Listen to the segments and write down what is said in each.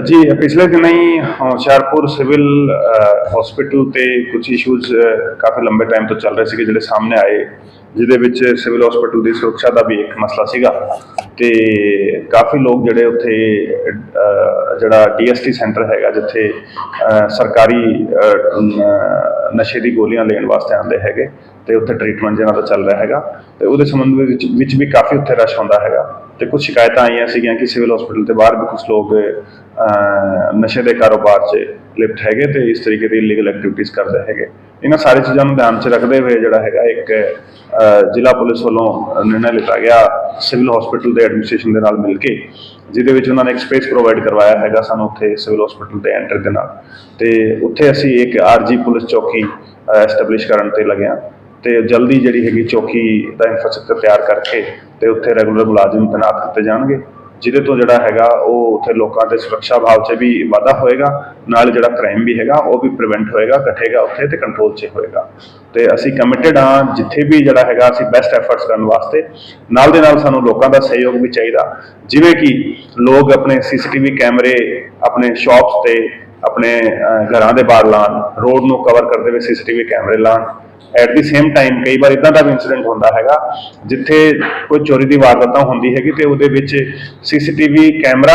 ਜੀ ਪਿਛਲੇ ਦਿਨਾਂ ਹੀ ਹੁਸ਼ਿਆਰਪੁਰ ਸਿਵਲ ਹਸਪੀਟਲ ਤੇ ਕੁਝ ਇਸ਼ੂਜ਼ ਕਾਫੀ ਲੰਬੇ ਟਾਈਮ ਤੋਂ ਚੱਲ ਰਹੇ ਸੀਗੇ ਜਿਹੜੇ ਸਾਹਮਣੇ ਆਏ ਜਿਹਦੇ ਵਿੱਚ ਸਿਵਲ ਹਸਪੀਟਲ ਦੀ ਸੁਰੱਖਿਆ ਦਾ ਵੀ ਇੱਕ ਮਸਲਾ ਸੀਗਾ। ਤੇ ਕਾਫੀ ਲੋਕ ਜਿਹੜੇ ਉੱਥੇ ਅਹ, ਜਿਹੜਾ ਡੀਐਸਟੀ ਸੈਂਟਰ ਹੈਗਾ ਜਿੱਥੇ ਸਰਕਾਰੀ ਨਸ਼ੇ ਦੀ ਗੋਲੀਆਂ ਲੈਣ ਵਾਸਤੇ ਆਉਂਦੇ ਹੈਗੇ ਤੇ ਉੱਥੇ ਟ੍ਰੀਟਮੈਂਟ ਜਿਹਨਾਂ ਦਾ ਚੱਲ ਰਿਹਾ ਹੈਗਾ ਤੇ ਉਹਦੇ ਸੰਬੰਧ ਵਿੱਚ ਵਿੱਚ ਵੀ ਕਾਫੀ ਉੱਥੇ ਰਸ਼ ਹੁੰਦਾ ਹੈਗਾ। ਤੇ ਕੁਝ ਸ਼ਿਕਾਇਤਾਂ ਆਈਆਂ ਸੀਗੀਆਂ ਕਿ ਸਿਵਲ ਹਸਪੀਟਲ ਦੇ ਬਾਹਰ ਵੀ ਕੁਝ ਲੋਕ ਨਸ਼ੇ ਦੇ ਕਾਰੋਬਾਰ 'ਚ ਲਿਪਟ ਹੈਗੇ ਤੇ ਇਸ ਤਰੀਕੇ ਦੀ ਇਲੀਗਲ ਐਕਟੀਵਿਟੀਜ਼ ਕਰਦੇ ਹੈਗੇ। ਇਹਨਾਂ ਸਾਰੀ ਚੀਜ਼ਾਂ ਨੂੰ ਧਿਆਨ 'ਚ ਰੱਖਦੇ ਹੋਏ ਜਿਹੜਾ ਹੈਗਾ ਇੱਕ ਜ਼ਿਲ੍ਹਾ ਪੁਲਿਸ ਵੱਲੋਂ ਨਿਰਣਾ ਲਿਆ ਗਿਆ ਸਿਵਲ ਹਸਪੀਟਲ ਦੇ ਐਡਮਿਨਿਸਟ੍ਰੇਸ਼ਨ ਦੇ ਨਾਲ ਮਿਲ ਕੇ, ਜਿਹਦੇ ਵਿੱਚ ਉਹਨਾਂ ਨੇ ਇੱਕ ਸਪੇਸ ਪ੍ਰੋਵਾਈਡ ਕਰਵਾਇਆ ਹੈਗਾ ਸਾਨੂੰ ਉੱਥੇ ਸਿਵਲ ਹਸਪੀਟਲ ਦੇ ਐਂਟਰ ਦੇ ਨਾਲ। ਤੇ ਉੱਥੇ ਅਸੀਂ ਇੱਕ ਆਰਜੀ ਪੁਲਿਸ ਚੌਕੀ ਐਸਟੈਬਲਿਸ਼ ਕਰਨ ਤੇ ਲੱਗੇ ਹਾਂ। ਤੇ ਜਲਦੀ ਜਿਹੜੀ ਹੈਗੀ ਚੌਕੀ ਦਾ ਇਨਫਰਾਸਟ੍ਰਕਚਰ ਤਿਆਰ ਕਰਕੇ ਤੇ ਉੱਥੇ ਰੈਗੂਲਰ ਮੁਲਾਜ਼ਮ ਤੈਨਾਤ ਕੀਤੇ ਜਾਣਗੇ, ਜਿਹਦੇ ਤੋਂ ਜਿਹੜਾ ਹੈਗਾ ਉਹ ਉੱਥੇ ਲੋਕਾਂ ਦੇ ਸੁਰੱਖਿਆ ਭਾਵ 'ਚ ਵੀ ਵਾਧਾ ਹੋਏਗਾ, ਨਾਲ ਜਿਹੜਾ ਕ੍ਰਾਈਮ ਵੀ ਹੈਗਾ ਉਹ ਵੀ ਪ੍ਰੀਵੈਂਟ ਹੋਏਗਾ, ਘਟੇਗਾ ਉੱਥੇ ਤੇ ਕੰਟਰੋਲ 'ਚ ਹੋਏਗਾ। ਤੇ ਅਸੀਂ ਕਮਿਟਡ ਹਾਂ ਜਿੱਥੇ ਵੀ ਜਿਹੜਾ ਹੈਗਾ ਅਸੀਂ ਬੈਸਟ ਐਫਰਟਸ ਕਰਨ ਵਾਸਤੇ। ਨਾਲ ਦੇ ਨਾਲ ਸਾਨੂੰ ਲੋਕਾਂ ਦਾ ਸਹਿਯੋਗ ਵੀ ਚਾਹੀਦਾ। ਜਿਵੇਂ ਕਿ ਲੋਕ ਆਪਣੇ ਸੀਸੀਟੀਵੀ ਕੈਮਰੇ ਆਪਣੇ ਸ਼ਾਪਸ ਤੇ ਆਪਣੇ ਘਰਾਂ ਦੇ ਬਾਹਰ ਲਾਣ ਰੋਡ ਨੂੰ ਕਵਰ ਕਰਦੇ ਹੋਏ ਸੀਸੀਟੀਵੀ ਕੈਮਰੇ ਲਾਣ ਐਟ ਦੀ ਸੇਮ ਟਾਈਮ ਕਈ ਵਾਰ ਇਦਾਂ ਦਾ ਵੀ ਇਨਸੀਡੈਂਟ ਹੁੰਦਾ ਹੈਗਾ, ਜਿੱਥੇ ਕੋਈ ਚੋਰੀ ਦੀ ਵਾਰਦਾਤਾਂ ਹੁੰਦੀ ਹੈਗੀ ਤੇ ਉਹਦੇ ਵਿੱਚ ਸੀਸੀਟੀਵੀ ਕੈਮਰਾ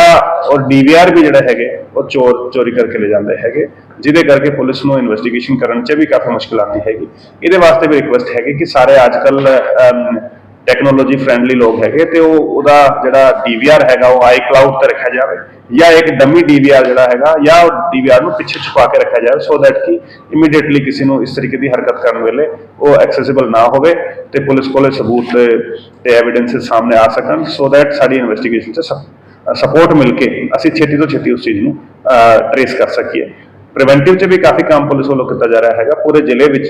ਔਰ ਡੀਵੀਆਰ ਵੀ ਜਿਹੜਾ ਹੈਗੇ, ਉਹ ਚੋਰ, ਚੋਰੀ ਕਰਕੇ ਲੈ ਜਾਂਦੇ ਹੈਗੇ, ਜਿਹਦੇ ਕਰਕੇ ਪੁਲਿਸ ਨੂੰ ਇਨਵੈਸਟੀਗੇਸ਼ਨ ਕਰਨ 'ਚ ਵੀ ਕਾਫੀ ਮੁਸ਼ਕਲ ਆਉਂਦੀ ਹੈਗੀ। ਇਹਦੇ ਵਾਸਤੇ ਵੀ ਰਿਕੁਐਸਟ ਹੈਗੀ ਕਿ ਸਾਰੇ ਅੱਜਕੱਲ ਟੈਕਨੋਲੋਜੀ ਫ੍ਰੈਂਡਲੀ ਲੋਕ ਹੈਗੇ ਤੇ ਉਹ ਉਹਦਾ ਜਿਹੜਾ ਡੀਵੀਆਰ ਹੈਗਾ, ਉਹ ਆਈ ਕਲਾਊਡ ਤੇ ਰੱਖਿਆ ਜਾਵੇ ਜਾਂ ਇੱਕ ਡਮੀ ਡੀਵੀਆਰ ਜਿਹੜਾ ਹੈਗਾ ਜਾਂ ਉਹ ਡੀਵੀਆਰ ਨੂੰ ਪਿੱਛੇ ਛੁਪਾ ਕੇ ਰੱਖਿਆ ਜਾਵੇ ਸੋ ਦੈਟ ਕਿ ਇਮੀਡੀਏਟਲੀ ਕਿਸੇ ਨੂੰ ਇਸ ਤਰੀਕੇ ਦੀ ਹਰਕਤ ਕਰਨ ਵੇਲੇ ਉਹ ਐਕਸੈਸਿਬਲ ਨਾ ਹੋਵੇ ਤੇ ਪੁਲਿਸ ਕੋਲੇ ਸਬੂਤ ਤੇ ਐਵੀਡੈਂਸਸ ਸਾਹਮਣੇ ਆ ਸਕਣ ਸੋ ਦੈਟ ਸਾਡੀ ਇਨਵੈਸਟੀਗੇਸ਼ਨ 'ਚ ਸਪੋਰਟ ਮਿਲ ਕੇ ਅਸੀਂ ਛੇਤੀ ਤੋਂ ਛੇਤੀ ਉਸ ਚੀਜ਼ ਨੂੰ ਟਰੇਸ ਕਰ ਸਕੀਏ। ਪ੍ਰੀਵੈਂਟਿਵ 'ਚ ਵੀ ਕਾਫੀ ਕੰਮ ਪੁਲਿਸ ਵੱਲੋਂ ਕੀਤਾ ਜਾ ਰਿਹਾ ਹੈਗਾ। ਪੂਰੇ ਜ਼ਿਲ੍ਹੇ ਵਿੱਚ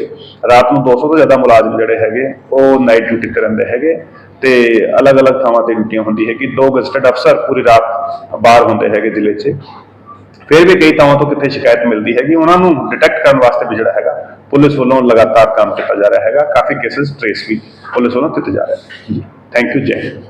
ਰਾਤ ਨੂੰ 200 ਤੋਂ ਜ਼ਿਆਦਾ ਮੁਲਾਜ਼ਮ ਜਿਹੜੇ ਹੈਗੇ, ਉਹ ਨਾਈਟ ਡਿਊਟੀ ਕਰਨ ਦੇ ਹੈਗੇ ਤੇ ਅਲੱਗ-ਅਲੱਗ ਥਾਵਾਂ ਤੇ ਡਿਊਟੀਆਂ ਹੁੰਦੀ ਹੈਗੀ। ਦੋ ਗਜ਼ਟਡ ਅਫਸਰ ਪੂਰੀ ਰਾਤ ਬਾਹਰ ਹੁੰਦੇ ਹੈਗੇ ਜ਼ਿਲ੍ਹੇ 'ਚ। ਫਿਰ ਵੀ ਕਈ ਥਾਵਾਂ ਤੋਂ ਕਿਤੇ ਸ਼ਿਕਾਇਤ ਮਿਲਦੀ ਹੈਗੀ। ਉਹਨਾਂ ਨੂੰ ਡਿਟੈਕਟ ਕਰਨ ਵਾਸਤੇ ਵੀ ਜਿਹੜਾ ਹੈਗਾ, ਪੁਲਿਸ ਵੱਲੋਂ ਲਗਾਤਾਰ ਕੰਮ ਕੀਤਾ ਜਾ ਰਿਹਾ ਹੈਗਾ। ਕਾਫੀ ਕੇਸਸ ਟ੍ਰੇਸ ਵੀ ਪੁਲਿਸ ਵੱਲੋਂ ਕੀਤੇ ਜਾ ਰਿਹਾ ਜੀ। ਥੈਂਕ ਯੂ ਜੈ ਹਿੰਦ